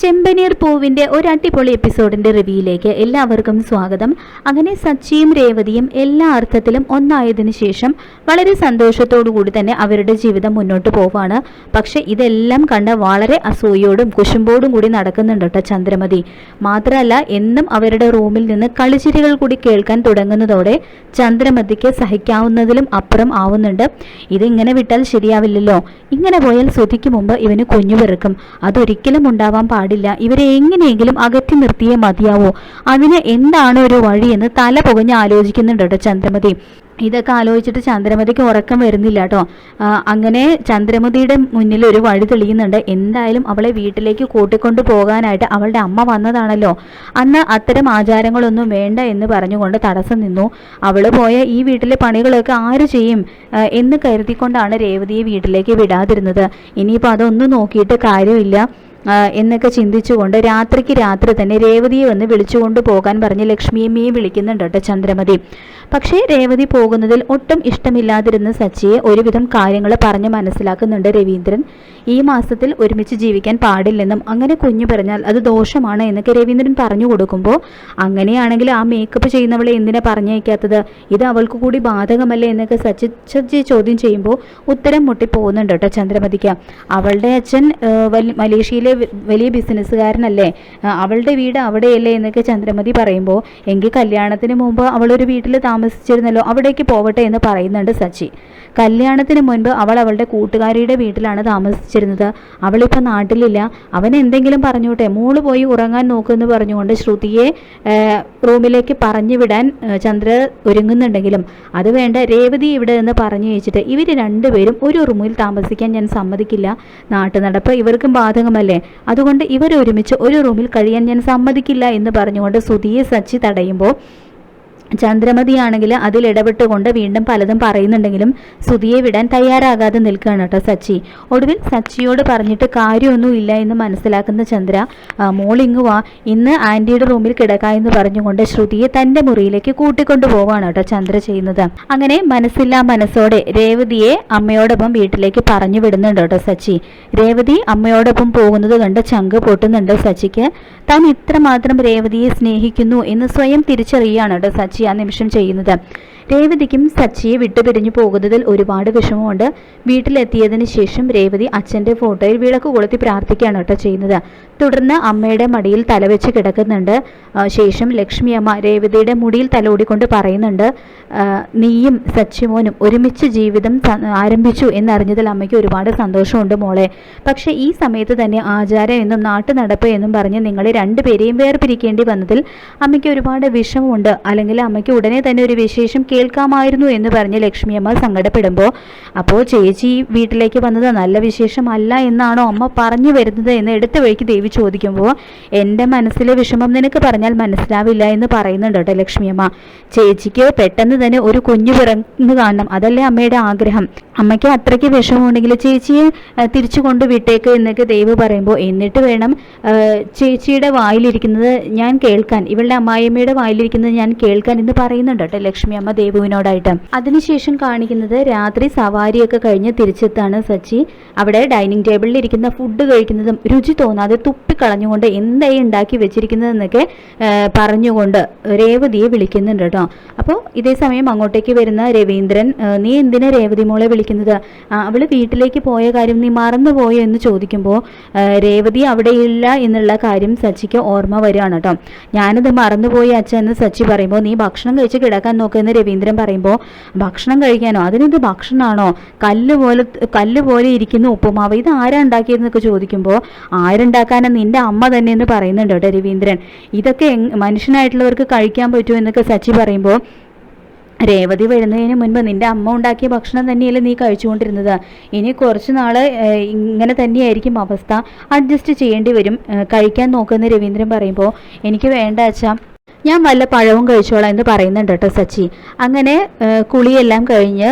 ചെമ്പനീർ പൂവിന്റെ ഒരു അടിപൊളി എപ്പിസോഡിന്റെ റിവ്യൂയിലേക്ക് എല്ലാവർക്കും സ്വാഗതം. അങ്ങനെ സച്ചിയും രേവതിയും എല്ലാ അർത്ഥത്തിലും ഒന്നായതിനു ശേഷം വളരെ സന്തോഷത്തോടു കൂടി തന്നെ അവരുടെ ജീവിതം മുന്നോട്ട് പോവാണ്. പക്ഷെ ഇതെല്ലാം കണ്ട് വളരെ അസൂയോടും കുശുമ്പോടും കൂടി നടക്കുന്നുണ്ട് കേട്ടോ ചന്ദ്രമതി. മാത്രമല്ല എന്നും അവരുടെ റൂമിൽ നിന്ന് കളിച്ചിരികൾ കൂടി കേൾക്കാൻ തുടങ്ങുന്നതോടെ ചന്ദ്രമതിക്ക് സഹിക്കാവുന്നതിലും അപ്പുറം ആവുന്നുണ്ട്. ഇതിങ്ങനെ വിട്ടാൽ ശരിയാവില്ലല്ലോ. ഇങ്ങനെ പോയാൽ ശ്രുതിക്ക് മുമ്പ് ഇവന് കുഞ്ഞു പിറക്കും അതൊരിക്കലും ഉണ്ടാവാൻ പാടില്ല. ഇവരെ എങ്ങനെയെങ്കിലും അകറ്റി നിർത്തിയേ മതിയാവൂ. അതിന് എന്താണ് ഒരു വഴിയെന്ന് തല പുകഞ്ഞ് ആലോചിക്കുന്നുണ്ട് കേട്ടോ ചന്ദ്രമതി. ഇതൊക്കെ ആലോചിച്ചിട്ട് ചന്ദ്രമതിക്ക് ഉറക്കം വരുന്നില്ല കേട്ടോ അങ്ങനെ ചന്ദ്രമതിയുടെ മുന്നിൽ ഒരു വഴി തെളിയുന്നുണ്ട്. എന്തായാലും അവളെ വീട്ടിലേക്ക് കൂട്ടിക്കൊണ്ടു പോകാനായിട്ട് അവളുടെ അമ്മ വന്നതാണല്ലോ. അന്ന് അത്തരം ആചാരങ്ങളൊന്നും വേണ്ട എന്ന് പറഞ്ഞുകൊണ്ട് തടസ്സം നിന്നു. അവൾ പോയ ഈ വീട്ടിലെ പണികളൊക്കെ ആര് ചെയ്യും? എന്ന് കരുതിക്കൊണ്ടാണ് രേവതിയെ വീട്ടിലേക്ക് വിടാതിരുന്നത്. ഇനിയിപ്പോൾ അതൊന്നും നോക്കിയിട്ട് കാര്യമില്ല. എന്നൊക്കെ ചിന്തിച്ചുകൊണ്ട് രാത്രിക്ക് രാത്രി തന്നെ രേവതിയെ വന്ന് വിളിച്ചുകൊണ്ട് പോകാൻ പറഞ്ഞ് ലക്ഷ്മിയമ്മയെ വിളിക്കുന്നുണ്ട് കേട്ടോ ചന്ദ്രമതി. പക്ഷേ രേവതി പോകുന്നതിൽ ഒട്ടും ഇഷ്ടമില്ലാതിരുന്ന സച്ചിയെ ഒരുവിധം കാര്യങ്ങൾ പറഞ്ഞ് മനസ്സിലാക്കുന്നുണ്ട് രവീന്ദ്രൻ. ഈ മാസത്തിൽ ഒരുമിച്ച് ജീവിക്കാൻ പാടില്ലെന്നും അങ്ങനെ കുഞ്ഞു പറഞ്ഞാൽ അത് ദോഷമാണ് എന്നൊക്കെ രവീന്ദ്രൻ പറഞ്ഞു കൊടുക്കുമ്പോൾ അങ്ങനെയാണെങ്കിൽ ആ മേക്കപ്പ് ചെയ്യുന്നവളെ എന്തിനാ പറഞ്ഞയക്കാത്തത്? ഇത് അവൾക്ക് കൂടി ബാധകമല്ലേ? എന്നൊക്കെ സച്ചി സച്ചി ചോദ്യം ചെയ്യുമ്പോൾ ഉത്തരം മുട്ടി പോകുന്നുണ്ട് കേട്ടോ ചന്ദ്രമതിക്ക്. അവളുടെ അച്ഛൻ മലേഷ്യയിലെ വ- വലിയ ബിസിനസ്സുകാരനല്ലേ? അവളുടെ വീട് അവിടെയല്ലേ എന്നൊക്കെ ചന്ദ്രമതി പറയുമ്പോൾ എങ്കിൽ കല്യാണത്തിന് മുമ്പ് അവളൊരു വീട്ടിൽ താമസിച്ചിരുന്നല്ലോ അവിടേക്ക് പോവട്ടെ എന്ന് പറയുന്നുണ്ട് സച്ചി. കല്യാണത്തിന് മുൻപ് അവൾ അവളുടെ കൂട്ടുകാരിയുടെ വീട്ടിലാണ് താമസിച്ചിരുന്നത്. അവളിപ്പോൾ നാട്ടിലില്ല. അവൻ എന്തെങ്കിലും പറഞ്ഞോട്ടെ മോൾ പോയി ഉറങ്ങാൻ നോക്കുമെന്ന് പറഞ്ഞുകൊണ്ട് ശ്രുതിയെ റൂമിലേക്ക് പറഞ്ഞു വിടാൻ ചന്ദ്ര ഒരുങ്ങുന്നുണ്ടെങ്കിലും അത് വേണ്ട രേവതി ഇവിടെ നിന്ന് പറഞ്ഞു വെച്ചിട്ട് ഇവർ രണ്ടുപേരും ഒരു റൂമിൽ താമസിക്കാൻ ഞാൻ സമ്മതിക്കില്ല. നാട്ടു നടപ്പ് ഇവർക്കും ബാധകമല്ലേ? അതുകൊണ്ട് ഇവരൊരുമിച്ച് ഒരു റൂമിൽ കഴിയാൻ ഞാൻ സമ്മതിക്കില്ല എന്ന് പറഞ്ഞുകൊണ്ട് സുധിയെ സച്ചി തടയുമ്പോൾ ചന്ദ്രമതിയാണെങ്കിൽ അതിൽ ഇടപെട്ടുകൊണ്ട് വീണ്ടും പലതും പറയുന്നുണ്ടെങ്കിലും സുധിയെ വിടാൻ തയ്യാറാകാതെ നിൽക്കുകയാണ് കേട്ടോ സച്ചി. ഒടുവിൽ സച്ചിയോട് പറഞ്ഞിട്ട് കാര്യമൊന്നും ഇല്ല എന്ന് മനസ്സിലാക്കുന്ന ചന്ദ്ര "ആ, മോളിങ്ങ് വാ. ഇന്ന് ആന്റിയുടെ റൂമിൽ കിടക്ക എന്ന് പറഞ്ഞുകൊണ്ട് ശ്രുതിയെ തന്റെ മുറിയിലേക്ക് കൂട്ടിക്കൊണ്ടു പോവാണ് കേട്ടോ ചന്ദ്ര ചെയ്യുന്നത്. അങ്ങനെ മനസ്സില്ലാ മനസ്സോടെ രേവതിയെ അമ്മയോടൊപ്പം വീട്ടിലേക്ക് പറഞ്ഞു വിടുന്നുണ്ട് കേട്ടോ സച്ചി. രേവതി അമ്മയോടൊപ്പം പോകുന്നത് കണ്ട് ചങ്ക് പൊട്ടുന്നുണ്ട് സച്ചിക്ക്. താൻ ഇത്രമാത്രം രേവതിയെ സ്നേഹിക്കുന്നു എന്ന് സ്വയം തിരിച്ചറിയുകയാണ് കേട്ടോ സച്ചി. ആ നിമിഷം ചെയ്യുന്നത്. രേവതിക്കും സച്ചിയെ വിട്ടുപിരിഞ്ഞു പോകുന്നതിൽ ഒരുപാട് വിഷമമുണ്ട്. വീട്ടിലെത്തിയതിന് ശേഷം രേവതി അച്ഛന്റെ ഫോട്ടോയിൽ വിളക്ക് കൊളുത്തി പ്രാർത്ഥിക്കുകയാണ് കേട്ടോ ചെയ്യുന്നത്. തുടർന്ന് അമ്മയുടെ മടിയിൽ തലവെച്ച് കിടക്കുന്നുണ്ട്. ശേഷം ലക്ഷ്മി അമ്മ രേവതിയുടെ മുടിയിൽ തലോടിക്കൊണ്ട് പറയുന്നുണ്ട് നീയും സച്ചിമോനും ഒരുമിച്ച് ജീവിതം ആരംഭിച്ചു എന്നറിഞ്ഞതിൽ അമ്മയ്ക്ക് ഒരുപാട് സന്തോഷമുണ്ട് മോളെ. പക്ഷേ ഈ സമയത്ത് തന്നെ ആചാരം എന്നും നാട്ടു നടപ്പ് എന്നും പറഞ്ഞ് നിങ്ങളെ രണ്ടുപേരെയും വേർപിരിക്കേണ്ടി വന്നതിൽ അമ്മയ്ക്ക് ഒരുപാട് വിഷമമുണ്ട്. അല്ലെങ്കിൽ അമ്മയ്ക്ക് ഉടനെ തന്നെ ഒരു വിശേഷം കേൾക്കാമായിരുന്നു എന്ന് പറഞ്ഞ് ലക്ഷ്മിയമ്മ സങ്കടപ്പെടുമ്പോൾ അപ്പോൾ ചേച്ചി വീട്ടിലേക്ക് വന്നത് നല്ല വിശേഷമല്ല എന്നാണോ അമ്മ പറഞ്ഞു വരുന്നത്? എന്ന് എടുത്ത വഴിക്ക് ദേവി ചോദിക്കുമ്പോൾ എന്റെ മനസ്സിലെ വിഷമം നിനക്ക് പറഞ്ഞാൽ മനസ്സിലാവില്ല എന്ന് പറയുന്നുണ്ട് കേട്ടോ ലക്ഷ്മിയമ്മ ചേച്ചിക്ക് പെട്ടെന്ന് തന്നെ ഒരു കുഞ്ഞു പിറന്നു കാണണം. അതല്ലേ അമ്മയുടെ ആഗ്രഹം. അമ്മയ്ക്ക് അത്രയ്ക്ക് വിഷമമുണ്ടെങ്കിൽ ചേച്ചിയെ തിരിച്ചു കൊണ്ട് വിട്ടേക്ക് എന്നൊക്കെ ദേവ് പറയുമ്പോൾ എന്നിട്ട് വേണം ചേച്ചിയുടെ വായിലിരിക്കുന്നത് ഞാൻ കേൾക്കാൻ. ഇവളുടെ അമ്മായിയമ്മയുടെ വായിലിരിക്കുന്നത് ഞാൻ കേൾക്കാൻ എന്ന് പറയുന്നുണ്ട് കേട്ടോ ലക്ഷ്മി അമ്മ ദേവുവിനോടായിട്ട്. അതിനുശേഷം കാണിക്കുന്നത് രാത്രി സവാരിയൊക്കെ കഴിഞ്ഞ് തിരിച്ചെത്താണ് സച്ചി. അവിടെ ഡൈനിങ് ടേബിളിൽ ഇരിക്കുന്ന ഫുഡ് കഴിക്കുന്നതും രുചി തോന്നാതെ തുപ്പിക്കളഞ്ഞുകൊണ്ട് എന്തായി ഉണ്ടാക്കി വെച്ചിരിക്കുന്നതെന്നൊക്കെ പറഞ്ഞുകൊണ്ട് രേവതിയെ വിളിക്കുന്നുണ്ട് കേട്ടോ അപ്പോൾ ഇതേ സമയം അങ്ങോട്ടേക്ക് വരുന്ന രവീന്ദ്രൻ നീ എന്തിനാ രേവതി മോളെ വിളിക്കുന്നത്? അവൾ വീട്ടിലേക്ക് പോയ കാര്യം നീ മറന്നുപോയോ? എന്ന് ചോദിക്കുമ്പോൾ രേവതി രേവതി അവിടെയില്ല എന്നുള്ള കാര്യം സച്ചിക്ക് ഓർമ്മ വരികയാണ് കേട്ടോ ഞാനത് മറന്നുപോയി അച്ഛൻ എന്ന് സച്ചി പറയുമ്പോൾ നീ ഭക്ഷണം കഴിച്ച് കിടക്കാൻ നോക്കുമെന്ന് രവീന്ദ്രൻ പറയുമ്പോൾ ഭക്ഷണം കഴിക്കാനോ? അതിനിത് ഭക്ഷണമാണോ കല്ല് പോലെ കല്ല് പോലെ ഇരിക്കുന്ന ഉപ്പുമാവ്. ഇത് ആരാ ഉണ്ടാക്കിയതെന്നൊക്കെ ചോദിക്കുമ്പോൾ ആരുണ്ടാക്കാനാ നിന്റെ അമ്മ തന്നെ എന്ന് പറയുന്നുണ്ട് കേട്ടോ രവീന്ദ്രൻ. ഇതൊക്കെ മനുഷ്യനായിട്ടുള്ളവർക്ക് കഴിക്കാൻ പറ്റുമോ? എന്നൊക്കെ സച്ചി പറയുമ്പോൾ രേവതി വരുന്നതിന് മുൻപ് നിന്റെ അമ്മ ഉണ്ടാക്കിയ ഭക്ഷണം തന്നെയല്ലേ നീ കഴിച്ചുകൊണ്ടിരുന്നത്. ഇനി കുറച്ച് നാൾ ഇങ്ങനെ തന്നെയായിരിക്കും അവസ്ഥ. അഡ്ജസ്റ്റ് ചെയ്യേണ്ടി വരും കഴിക്കാൻ നോക്കുന്ന രവീന്ദ്രൻ പറയുമ്പോൾ എനിക്ക് വേണ്ട അച്ഛാ. ഞാൻ വല്ല പഴവും കഴിച്ചോളാം എന്ന് പറയുന്നുണ്ട് കേട്ടോ സച്ചി. അങ്ങനെ കുളിയെല്ലാം കഴിഞ്ഞ്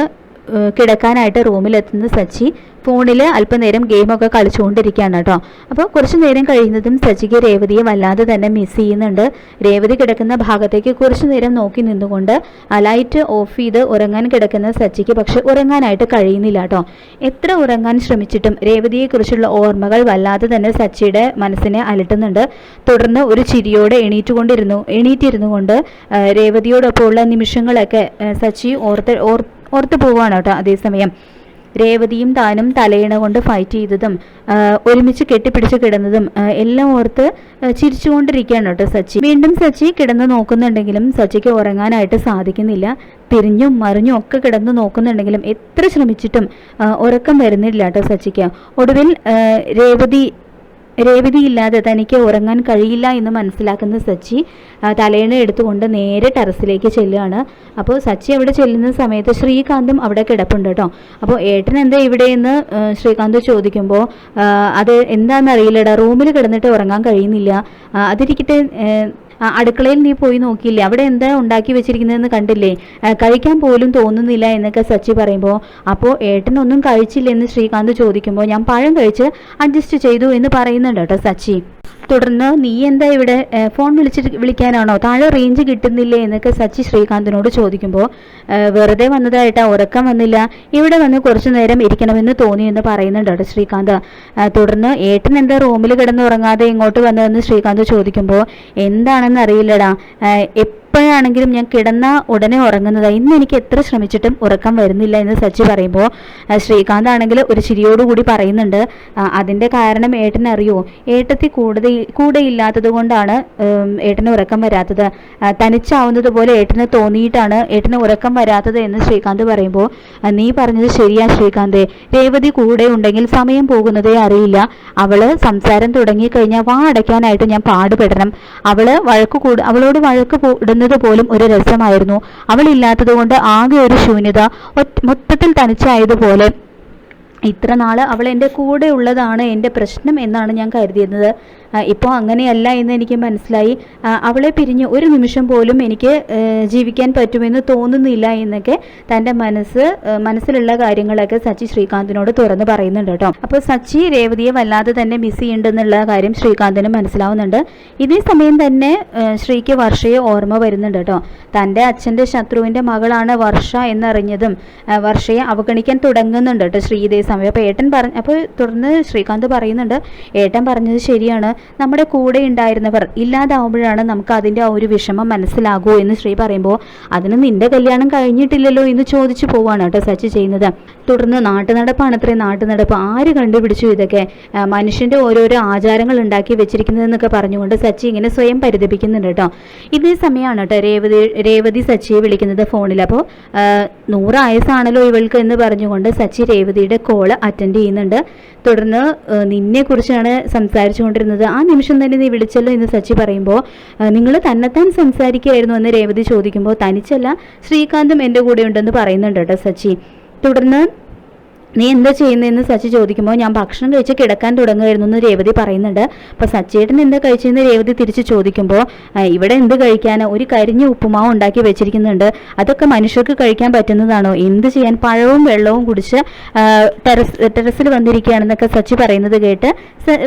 കിടക്കാനായിട്ട് റൂമിലെത്തുന്ന സച്ചി ഫോണിൽ അല്പനേരം ഗെയിമൊക്കെ കളിച്ചുകൊണ്ടിരിക്കുകയാണ് കേട്ടോ. അപ്പോൾ കുറച്ച് നേരം കഴിയുന്നതും സച്ചിക്ക് രേവതിയെ വല്ലാതെ തന്നെ മിസ് ചെയ്യുന്നുണ്ട്. രേവതി കിടക്കുന്ന ഭാഗത്തേക്ക് കുറച്ച് നേരം നോക്കി നിന്നുകൊണ്ട് ലൈറ്റ് ഓഫ് ചെയ്ത് ഉറങ്ങാൻ കിടക്കുന്ന സച്ചിക്ക് പക്ഷെ ഉറങ്ങാനായിട്ട് കഴിയുന്നില്ല കേട്ടോ. എത്ര ഉറങ്ങാൻ ശ്രമിച്ചിട്ടും രേവതിയെക്കുറിച്ചുള്ള ഓർമ്മകൾ വല്ലാതെ തന്നെ സച്ചിയുടെ മനസ്സിനെ അലട്ടുന്നുണ്ട്. തുടർന്ന് ഒരു ചിരിയോടെ എണീറ്റുകൊണ്ടിരുന്നു എണീറ്റിരുന്നു കൊണ്ട് രേവതിയോടൊപ്പമുള്ള നിമിഷങ്ങളൊക്കെ സച്ചി ഓർത്ത് ഓർ ഓർത്ത് പോവാണ് കേട്ടോ അതേസമയം. രേവതിയും താനും തലയിണ കൊണ്ട് ഫൈറ്റ് ചെയ്തതും ഒരുമിച്ച് കെട്ടിപ്പിടിച്ച് കിടന്നതും എല്ലാം ഓർത്ത് ചിരിച്ചുകൊണ്ടിരിക്കുകയാണ് കേട്ടോ സച്ചി. വീണ്ടും സച്ചി കിടന്ന് നോക്കുന്നുണ്ടെങ്കിലും സച്ചിക്ക് ഉറങ്ങാനായിട്ട് സാധിക്കുന്നില്ല. തിരിഞ്ഞും മറിഞ്ഞും ഒക്കെ കിടന്ന് നോക്കുന്നുണ്ടെങ്കിലും എത്ര ശ്രമിച്ചിട്ടും ഉറക്കം വരുന്നില്ല കേട്ടോ സച്ചിക്ക്. ഒടുവിൽ രേവതി രേവതി ഇല്ലാതെ തനിക്ക് ഉറങ്ങാൻ കഴിയില്ല എന്ന് മനസ്സിലാക്കുന്ന സച്ചി തലേണ എടുത്തുകൊണ്ട് നേരെ ടെറസിലേക്ക് ചെല്ലുകയാണ്. അപ്പോൾ സച്ചി അവിടെ ചെല്ലുന്ന സമയത്ത് ശ്രീകാന്തും അവിടെ കിടപ്പുണ്ട് കേട്ടോ. അപ്പോൾ ഏട്ടൻ എന്താ ഇവിടെയെന്ന് ശ്രീകാന്ത് ചോദിക്കുമ്പോൾ അത് എന്താണെന്ന് അറിയില്ല റൂമിൽ കിടന്നിട്ട് ഉറങ്ങാൻ കഴിയുന്നില്ല. അതിരിക്കട്ടെ അടുക്കളയിൽ നീ പോയി നോക്കിയില്ലേ? അവിടെ എന്താ ഉണ്ടാക്കി വെച്ചിരിക്കുന്നതെന്ന് കണ്ടില്ലേ? കഴിക്കാൻ പോലും തോന്നുന്നില്ല എന്നൊക്കെ സച്ചി പറയുമ്പോൾ അപ്പോൾ ഏട്ടനൊന്നും കഴിച്ചില്ലെന്ന് ശ്രീകാന്ത് ചോദിക്കുമ്പോൾ ഞാൻ പഴം കഴിച്ച് അഡ്ജസ്റ്റ് ചെയ്തു എന്ന് പറയുന്നുണ്ട് കേട്ടോ സച്ചി. തുടർന്ന് നീ എന്താ ഇവിടെ ഫോൺ വിളിച്ചിട്ട് വിളിക്കാനാണോ? താഴെ റേഞ്ച് കിട്ടുന്നില്ലേ എന്നൊക്കെ സച്ചി ശ്രീകാന്തിനോട് ചോദിക്കുമ്പോൾ വെറുതെ വന്നതായിട്ടാ ഉറക്കം വന്നില്ല ഇവിടെ വന്ന് കുറച്ചു നേരം ഇരിക്കണമെന്ന് തോന്നി എന്ന് പറയുന്നുണ്ട് കേട്ടോ ശ്രീകാന്ത്. തുടർന്ന് ഏട്ടൻ എന്താ റൂമിൽ കിടന്ന് ഉറങ്ങാതെ ഇങ്ങോട്ട് വന്നതെന്ന് ശ്രീകാന്ത് ചോദിക്കുമ്പോൾ എന്താണെന്ന് അറിയില്ലടാ. എപ്പോഴാണെങ്കിലും ഞാൻ കിടന്ന ഉടനെ ഉറങ്ങുന്നതായി ഇന്ന് എനിക്ക് എത്ര ശ്രമിച്ചിട്ടും ഉറക്കം വരുന്നില്ല എന്ന് സച്ചി പറയുമ്പോൾ ശ്രീകാന്ത് ആണെങ്കിൽ ഒരു ചിരിയോടുകൂടി പറയുന്നുണ്ട്. അതിന്റെ കാരണം ഏട്ടനറിയോ ഏട്ടത്തി കൂടുതൽ കൂടെ ഇല്ലാത്തത് കൊണ്ടാണ് ഏട്ടന് ഉറക്കം വരാത്തത്. തനിച്ചാവുന്നത് പോലെ ഏട്ടന് തോന്നിയിട്ടാണ് ഏട്ടന് ഉറക്കം വരാത്തത് എന്ന് ശ്രീകാന്ത് പറയുമ്പോൾ നീ പറഞ്ഞത് ശരിയാ ശ്രീകാന്തേ. രേവതി കൂടെ ഉണ്ടെങ്കിൽ സമയം പോകുന്നതേ അറിയില്ല. അവൾ സംസാരം തുടങ്ങിക്കഴിഞ്ഞാൽ വാ അടയ്ക്കാനായിട്ട് ഞാൻ പാടുപെടണം. അവൾ വഴക്ക് കൂടു അവളോട് വഴക്ക് ഇടുന്നത് പോലും ഒരു രസമായിരുന്നു അവളില്ലാത്തതുകൊണ്ട് ആകെ ഒരു ശൂന്യത മൊത്തത്തിൽ തനിച്ചായതുപോലെ. ഇത്ര നാൾ അവൾ എന്റെ കൂടെ ഉള്ളതാണ് എന്റെ പ്രശ്നം എന്നാണ് ഞാൻ കരുതിയിരുന്നത്. ഇപ്പോൾ അങ്ങനെയല്ല എന്ന് എനിക്ക് മനസ്സിലായി. അവളെ പിരിഞ്ഞ് ഒരു നിമിഷം പോലും എനിക്ക് ജീവിക്കാൻ പറ്റുമെന്ന് തോന്നുന്നില്ല എന്നൊക്കെ തന്റെ മനസ്സ് മനസ്സിലുള്ള കാര്യങ്ങളൊക്കെ സച്ചി ശ്രീകാന്തിനോട് തുറന്ന് പറയുന്നുണ്ട് കേട്ടോ. അപ്പോൾ സച്ചി രേവതിയെ വല്ലാതെ തന്നെ മിസ് ചെയ്യുന്നുണ്ടെന്നുള്ള കാര്യം ശ്രീകാന്തിന് മനസ്സിലാവുന്നുണ്ട്. ഇതേ സമയം തന്നെ ശ്രീക്ക് വർഷയെ ഓർമ്മ വരുന്നുണ്ട് കേട്ടോ. തന്റെ അച്ഛന്റെ ശത്രുവിന്റെ മകളാണ് വർഷ എന്നറിഞ്ഞതും വർഷയെ അവഗണിക്കാൻ തുടങ്ങുന്നുണ്ട് കേട്ടോ ശ്രീ. ഇതേ സമയം. അപ്പോൾ ഏട്ടൻ പറഞ്ഞ അപ്പോൾ തുടർന്ന് ശ്രീകാന്ത് പറയുന്നുണ്ട് ഏട്ടൻ പറഞ്ഞത് ശരിയാണ്. നമ്മുടെ കൂടെ ഉണ്ടായിരുന്നവർ ഇല്ലാതാവുമ്പോഴാണ് നമുക്ക് അതിന്റെ ആ ഒരു വിഷമം മനസ്സിലാകൂ എന്ന് ശ്രീ പറയുമ്പോൾ അതിന് നിന്റെ കല്യാണം കഴിഞ്ഞിട്ടില്ലല്ലോ എന്ന് ചോദിച്ചു പോവാണ് കേട്ടോ സച്ചി ചെയ്യുന്നത്. തുടർന്ന് നാട്ടുനടപ്പാണ് അത്രയും നാട്ടുനടപ്പ് ആര് കണ്ടുപിടിച്ചു ഇതൊക്കെ? മനുഷ്യന്റെ ഓരോരോ ആചാരങ്ങൾ ഉണ്ടാക്കി വെച്ചിരിക്കുന്നതെന്നൊക്കെ പറഞ്ഞുകൊണ്ട് സച്ചി ഇങ്ങനെ സ്വയം പരിതപിക്കുന്നുണ്ട് കേട്ടോ. ഇതേ സമയമാണ് കേട്ടോ രേവതി രേവതി സച്ചിയെ വിളിക്കുന്നത് ഫോണിൽ. അപ്പോൾ നൂറ് വയസ്സാണല്ലോ ഇവൾക്ക് എന്ന് പറഞ്ഞുകൊണ്ട് സച്ചി രേവതിയുടെ കോൾ അറ്റൻഡ് ചെയ്യുന്നുണ്ട്. തുടർന്ന് നിന്നെ കുറിച്ചാണ് സംസാരിച്ചുകൊണ്ടിരുന്നത്. ആ നിമിഷം തന്നെ നീ വിളിച്ചല്ലോ എന്ന് സച്ചി പറയുമ്പോൾ നിങ്ങൾ തന്നെത്താൻ സംസാരിക്കുകയായിരുന്നു എന്ന് രേവതി ചോദിക്കുമ്പോൾ തനിച്ചല്ല ശ്രീകാന്തും എന്റെ കൂടെ ഉണ്ടെന്ന് പറയുന്നുണ്ട് കേട്ടോ സച്ചി. തുടർന്ന് നീ എന്താ ചെയ്യുന്നതെന്ന് സച്ചി ചോദിക്കുമ്പോൾ ഞാൻ ഭക്ഷണം കഴിച്ച് കിടക്കാൻ തുടങ്ങുമായിരുന്നു എന്ന് രേവതി പറയുന്നുണ്ട്. അപ്പോൾ സച്ചേട്ടൻ എന്താ കഴിച്ചതെന്ന് രേവതി തിരിച്ച് ചോദിക്കുമ്പോൾ ഇവിടെ എന്ത് കഴിക്കാൻ ഒരു കരിഞ്ഞ ഉപ്പുമാവ് ഉണ്ടാക്കി വെച്ചിരിക്കുന്നുണ്ട്. അതൊക്കെ മനുഷ്യർക്ക് കഴിക്കാൻ പറ്റുന്നതാണോ? എന്ത് ചെയ്യാൻ? പഴവും വെള്ളവും കുടിച്ച് ടെറസ് ടെറസിൽ വന്നിരിക്കുകയാണെന്നൊക്കെ സച്ചി പറയുന്നത് കേട്ട്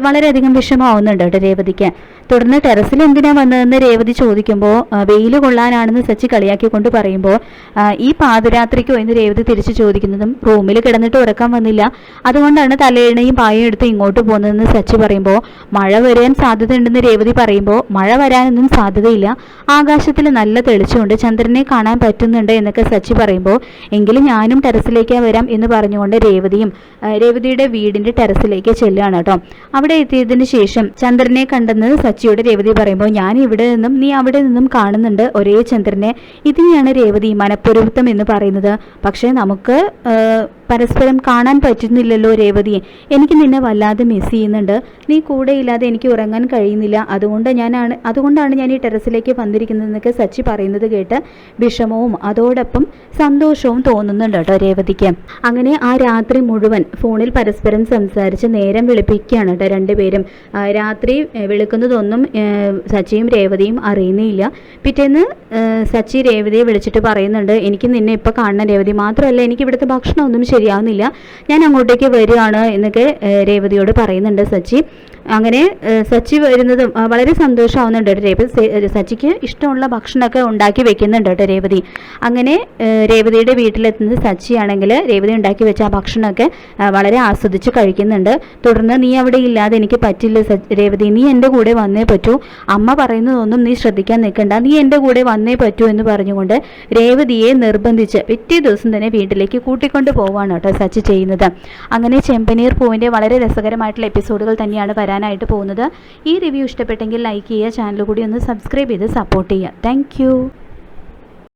വളരെയധികം വിഷമാവുന്നുണ്ട് കേട്ടോ രേവതിക്ക്. തുടർന്ന് ടെറസിൽ എന്തിനാ വന്നതെന്ന് രേവതി ചോദിക്കുമ്പോൾ വെയിൽ കൊള്ളാനാണെന്ന് സച്ചി കളിയാക്കി കൊണ്ട് പറയുമ്പോൾ ഈ പാതിരാത്രിക്കോ? എന്ന് രേവതി തിരിച്ച് ചോദിക്കുന്നതും റൂമിൽ കിടന്നിട്ട് ഉറക്കം വന്നില്ല. അതുകൊണ്ടാണ് തലയിണയും പായയും എടുത്ത് ഇങ്ങോട്ട് പോകുന്നതെന്ന് സച്ചി പറയുമ്പോൾ മഴ വരാൻ സാധ്യതയുണ്ടെന്ന് രേവതി പറയുമ്പോൾ മഴ വരാനൊന്നും സാധ്യതയില്ല. ആകാശത്തിൽ നല്ല തെളിച്ചുകൊണ്ട് ചന്ദ്രനെ കാണാൻ പറ്റുന്നുണ്ട് എന്നൊക്കെ സച്ചി പറയുമ്പോൾ എങ്കിലും ഞാനും ടെറസിലേക്ക് വരാം എന്ന് പറഞ്ഞുകൊണ്ട് രേവതിയും രേവതിയുടെ വീടിന്റെ ടെറസിലേക്ക് ചെല്ലുകയാണ് കേട്ടോ. അവിടെ എത്തിയതിന് ശേഷം ചന്ദ്രനെ കണ്ടെന്ന് സച്ചിയോട് രേവതി പറയുമ്പോൾ ഞാൻ ഇവിടെ നിന്നും നീ അവിടെ നിന്നും കാണുന്നുണ്ട് ഒരേ ചന്ദ്രനെ. ഇതിനെയാണ് രേവതി മനപ്പൊരുത്തം എന്ന് പറയുന്നത്. പക്ഷേ നമുക്ക് പരസ്പരം കാണാൻ പറ്റുന്നില്ലല്ലോ രേവതിയെ. എനിക്ക് നിന്നെ വല്ലാതെ മിസ് ചെയ്യുന്നുണ്ട്. നീ കൂടെ ഇല്ലാതെ എനിക്ക് ഉറങ്ങാൻ കഴിയുന്നില്ല. അതുകൊണ്ട് ഞാനാണ് അതുകൊണ്ടാണ് ഞാൻ ഈ ടെറസിലേക്ക് വന്നിരിക്കുന്നതെന്നൊക്കെ സച്ചി പറയുന്നത് കേട്ട് വിഷമവും അതോടൊപ്പം സന്തോഷവും തോന്നുന്നുണ്ട് കേട്ടോ രേവതിക്ക്. അങ്ങനെ ആ രാത്രി മുഴുവൻ ഫോണിൽ പരസ്പരം സംസാരിച്ച് നേരം വിളിപ്പിക്കുകയാണ് കേട്ടോ രണ്ടുപേരും. രാത്രി വിളിക്കുന്നതൊന്നും സച്ചിയും രേവതിയും അറിയുന്നില്ല പിറ്റേന്ന് സച്ചി രേവതിയെ വിളിച്ചിട്ട് പറയുന്നുണ്ട് എനിക്ക് നിന്നെ ഇപ്പോൾ കാണണം രേവതി. മാത്രമല്ല എനിക്ക് ഇവിടുത്തെ ഭക്ഷണമൊന്നും ശരിയാവുന്നില്ല. ഞാൻ അങ്ങോട്ടേക്ക് വരികയാണ് എന്നൊക്കെ രേവതിയോട് പറയുന്നുണ്ട് സച്ചി. അങ്ങനെ സച്ചി വരുന്നതും വളരെ സന്തോഷമാവുന്നുണ്ട് കേട്ടോ രേവതി. സച്ചിക്ക് ഇഷ്ടമുള്ള ഭക്ഷണമൊക്കെ ഉണ്ടാക്കി വെക്കുന്നുണ്ട് കേട്ടോ രേവതി. അങ്ങനെ രേവതിയുടെ വീട്ടിലെത്തുന്നത് സച്ചിയാണെങ്കിൽ രേവതി ഉണ്ടാക്കി വെച്ച ആ ഭക്ഷണമൊക്കെ വളരെ ആസ്വദിച്ച് കഴിക്കുന്നുണ്ട്. തുടർന്ന് നീ അവിടെ ഇല്ലാതെ എനിക്ക് പറ്റില്ല രേവതി. നീ എന്റെ കൂടെ വന്നേ പറ്റൂ. അമ്മ പറയുന്നതൊന്നും നീ ശ്രദ്ധിക്കാൻ നിൽക്കണ്ട. നീ എന്റെ കൂടെ വന്നേ പറ്റൂ എന്ന് പറഞ്ഞുകൊണ്ട് രേവതിയെ നിർബന്ധിച്ച് പിറ്റേ ദിവസം തന്നെ വീട്ടിലേക്ക് കൂട്ടിക്കൊണ്ട് പോവാണ് കേട്ടോ സച്ചി ചെയ്യുന്നത്. അങ്ങനെ ചെമ്പനീർ പൂവിന്റെ വളരെ രസകരമായിട്ടുള്ള എപ്പിസോഡുകൾ തന്നെയാണ് വരാനായിട്ട് പോകുന്നത്. ഈ റിവ്യൂ ഇഷ്ടപ്പെട്ടെങ്കിൽ ലൈക്ക് ചെയ്യുക ചാനൽ കൂടി ഒന്ന് സബ്സ്ക്രൈബ് ചെയ്ത് സപ്പോർട്ട് ചെയ്യുക. താങ്ക്